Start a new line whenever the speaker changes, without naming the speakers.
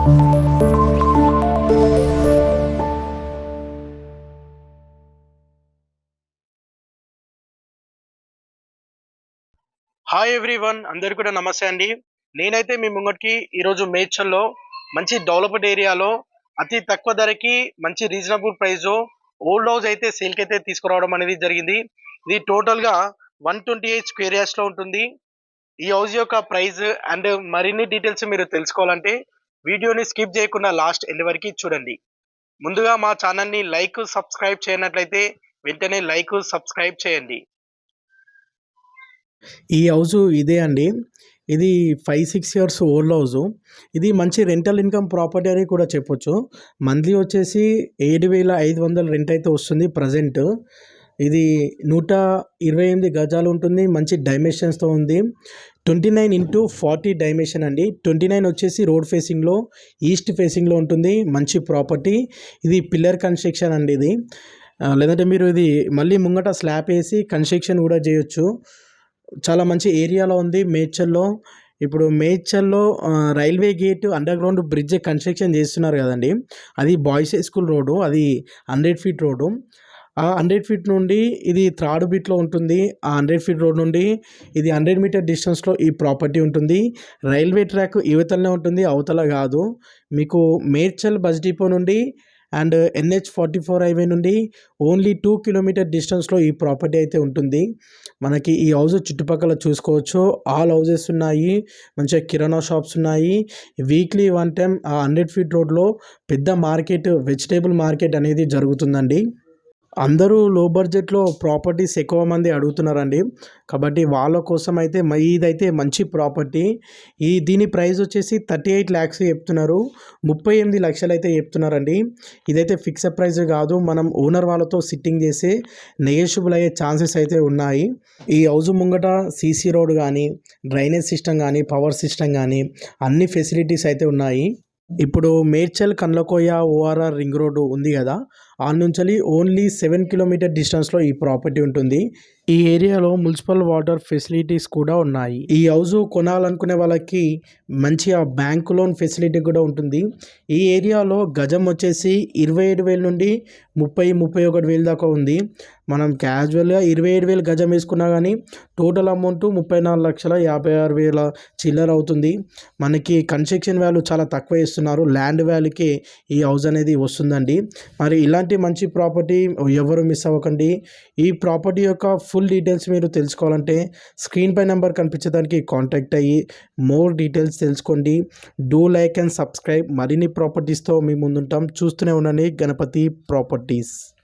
Hi everyone అందరు కూడా నమస్తే అండి. నేనైతే మీ ముంగటికి ఈరోజు మేడ్చల్లో మంచి డెవలప్డ్ ఏరియాలో అతి తక్కువ ధరకి మంచి రీజనబుల్ ప్రైస్ ఓల్డ్ హౌస్ అయితే సేల్కి అయితే తీసుకురావడం అనేది జరిగింది. ఇది టోటల్గా వన్ ట్వంటీ ఎయిట్ స్క్వేర్లో ఉంటుంది. ఈ హౌస్ యొక్క ప్రైస్ అండ్ మరిన్ని డీటెయిల్స్ మీరు తెలుసుకోవాలంటే వీడియోని స్కిప్ చేయకుండా లాస్ట్ ఎండ్ వరకు చూడండి. ముందుగా మా ఛానల్ని లైక్ సబ్స్క్రైబ్ చేయనట్లయితే వెంటనే లైక్ సబ్స్క్రైబ్ చేయండి.
ఈ హౌస్ ఇదే అండి. ఇది five six years old house ఇది మంచి రెంటల్ ఇన్కమ్ ప్రాపర్టీ అని కూడా చెప్పొచ్చు. మంత్లీ వచ్చేసి ఏడు వేల ఐదు వందల రెంట్ అయితే వస్తుంది ప్రజెంట్ ఇది నూట ఇరవై ఎనిమిది గజాలు ఉంటుంది. మంచి డైమెన్షన్స్తో ఉంది. Twenty nine into forty dimension అండి. ట్వంటీ నైన్ వచ్చేసి రోడ్ ఫేసింగ్లో ఈస్ట్ ఫేసింగ్లో ఉంటుంది. మంచి ప్రాపర్టీ. ఇది పిల్లర్ కన్స్ట్రక్షన్ అండి ఇది. లేదంటే మీరు ఇది మళ్ళీ ముంగట స్లాబ్ వేసి కన్స్ట్రక్షన్ కూడా చేయొచ్చు. చాలా మంచి ఏరియాలో ఉంది మేడ్చల్లో. ఇప్పుడు మేడ్చల్లో railway gate under ground bridge construction చేస్తున్నారు కదండి. అది బాయ్స్ హై స్కూల్ రోడ్డు. అది హండ్రెడ్ ఫీట్ రోడ్డు. ఆ హండ్రెడ్ ఫీట్ నుండి ఇది థర్డ్ బిట్లో ఉంటుంది. ఆ హండ్రెడ్ ఫీట్ రోడ్ నుండి ఇది హండ్రెడ్ మీటర్ డిస్టెన్స్లో ఈ ప్రాపర్టీ ఉంటుంది. రైల్వే ట్రాక్ ఇవతలనే ఉంటుంది అవతల కాదు. మీకు మేడ్చల్ బస్ డిపో నుండి and NH forty four highway నుండి ఓన్లీ టూ కిలోమీటర్ డిస్టెన్స్లో ఈ ప్రాపర్టీ అయితే ఉంటుంది. మనకి ఈ హౌస్ చుట్టుపక్కల చూసుకోవచ్చు. ఆల్ హౌజెస్ ఉన్నాయి మంచిగా కిరాణా షాప్స్ ఉన్నాయి. వీక్లీ వన్ టైం ఆ హండ్రెడ్ ఫీట్ రోడ్లో పెద్ద మార్కెట్ వెజిటేబుల్ మార్కెట్ అనేది జరుగుతుందండి. అందరూ లో బడ్జెట్లో ప్రాపర్టీస్ ఎక్కువ మంది అడుగుతున్నారండి. కాబట్టి వాళ్ళ కోసం అయితే మ- ఇదైతే మంచి ప్రాపర్టీ ఈ దీని ప్రైస్ వచ్చేసి థర్టీ ఎయిట్ ల్యాక్స్ చెప్తున్నారు. ముప్పై ఎనిమిది లక్షలు అయితే చెప్తున్నారండి. ఇదైతే ఫిక్స్డ్ ప్రైస్ కాదు. మనం ఓనర్ వాళ్ళతో సిట్టింగ్ చేసి నెగోషియబుల్ అయ్యే ఛాన్సెస్ అయితే ఉన్నాయి. ఈ హౌస్ ముంగట సీసీ రోడ్ కానీ డ్రైనేజ్ సిస్టమ్ కానీ పవర్ సిస్టమ్ కానీ అన్ని ఫెసిలిటీస్ అయితే ఉన్నాయి. ఇప్పుడు Medchal Kandlakoya ORR ring road ఉంది కదా. ఆ నుంచి ఓన్లీ సెవెన్ కిలోమీటర్ డిస్టెన్స్లో ఈ ప్రాపర్టీ ఉంటుంది. ఈ ఏరియాలో మున్సిపల్ వాటర్ ఫెసిలిటీస్ కూడా ఉన్నాయి. ఈ హౌస్ కొనాలనుకునే వాళ్ళకి మంచిగా బ్యాంక్ లోన్ ఫెసిలిటీ కూడా ఉంటుంది. ఈ ఏరియాలో గజం వచ్చేసి ఇరవై ఏడు వేల నుండి ముప్పై ముప్పై ఒకటి వేలు దాకా ఉంది. మనం క్యాజువల్గా ఇరవై ఏడు వేలు గజం వేసుకున్నా కానీ టోటల్ అమౌంట్ ముప్పై నాలుగు లక్షల యాభై ఆరు వేల చిల్లర అవుతుంది. మనకి కన్స్ట్రక్షన్ వాల్యూ చాలా తక్కువ ఇస్తున్నారు ల్యాండ్ వాల్యూకి ఈ హౌస్ అనేది వస్తుందండి. మరి ఇలాంటి మంచి ప్రాపర్టీ ఎవరు మిస్ అవ్వకండి. ఈ ప్రాపర్టీ యొక్క ఫుల్ డీటెయిల్స్ మీరు తెలుసుకోవాలంటే స్క్రీన్ పై నెంబర్ కనిపించడానికి కాంటాక్ట్ అయ్యి మోర్ డీటెయిల్స్ తెలుసుకోండి. డూ లైక్ అండ్ సబ్స్క్రైబ్ మరిన్ని ప్రాపర్టీస్తో మీ ముందుంటాం. చూస్తూనే ఉండండి గణపతి ప్రాపర్టీస్.